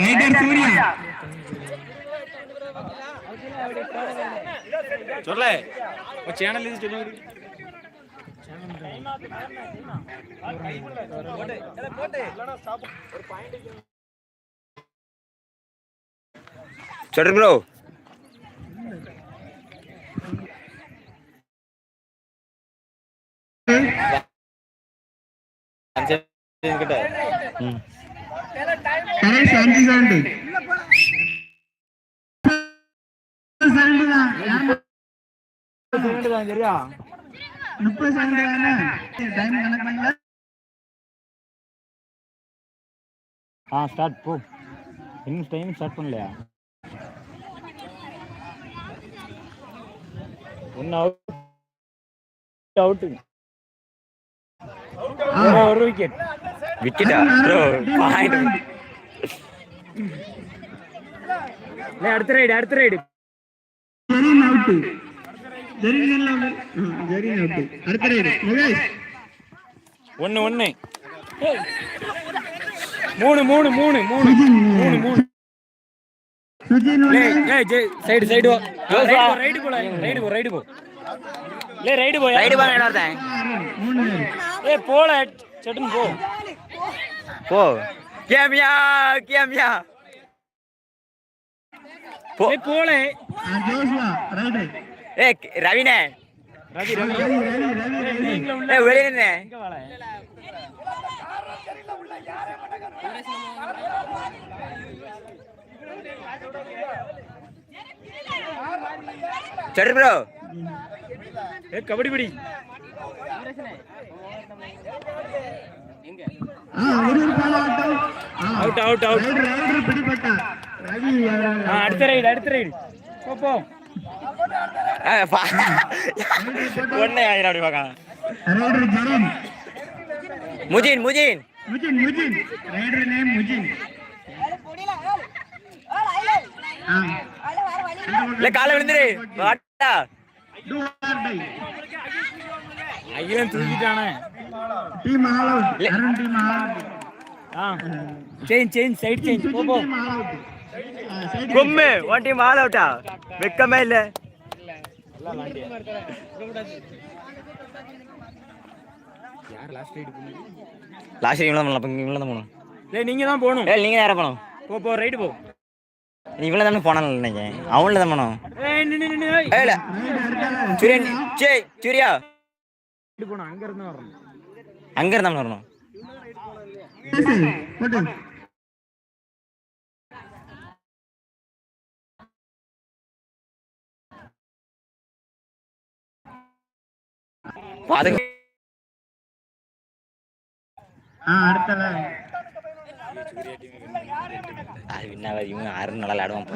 Rider Surya சொல்ல channel இது bro கிட்ட கணேஷ் அஞ்சு சவுண்டு. சவுண்டு தான். சரியா முப்பது சவுண்டு தானே? டைம் கணக்கு பண்ணல. ஆ ஸ்டார்ட் போ. இன்னும் டைம் ஸ்டார்ட் பண்ணலையா? ஒன்று அவுட் அவுட்டு ஒரு விக்கெட் விக்கெட்டா ப்ரோ பாயிண்ட் அடுத்த ரைடு அடுத்த ரைடு ஜெரின் அவுட்டு ஜெரின் எல்லாம் ஜெரின் அவுட்டு அடுத்த ரைடு முகேஷ் ஒன்று ஒன்று மூணு மூணு மூணு மூணு சுஜின் மூணு மூணு சுஜின் ஒண்ணு. ஏய் ஜெய் சைடு சைடு வா ரைடு போ ரைடு போ ரைடு போ லே ரைடு போ ரைடு பாருங்க எல்லாத்தையும் மூணு பேர் ஏய் போல சட்டுன்னு போ போ கேமியா கேமியா போல ஏ ரவினே ரவி ரவி ரவி ஏ வெளியே நின்னே எங்க வாழ சரி ப்ரோ ஏய் கபடி படி அவுட் அவுட் அவுட் அடுத்த ரைடு அடுத்த ரைடு போ ஒன்னே ஆயிரம் அப்படி பார்க்கலாம் முஜின் முஜின். முஜின் முஜின். Rider name முஜின். ஆ. இல்ல காலை விழுந்துரு. வாட்டா do or die Akilan தூக்கிட்டானே. Team all out Arun team all out ah change change side change போ போ கொம்மு ஒன் டீம் ஆல் அவுட்டா வெக்கமே இல்ல. யார் லாஸ்ட் ரைடு பண்ணு லாஸ்ட் இவ்வளவு பண்ணலாம் இவ்வளவு தான் போகணும் லே நீங்க தான் போணும் ஏ நீங்க நேரம் போகணும் போ போ ரைடு போ. இவ்வளவு தானே போனான்னு நினைக்கிறேன். அவன்ல தான் போனோம். ஏய் நின்னு நின்னு ஏய் ஏ இல்ல சூரியன் சே சூர்யா. ரைடு போணும் அங்க இருந்து வரணும் அங்க இருந்தா வரணும். இவங்க ஆறு நல்லா விளையாடுவான்.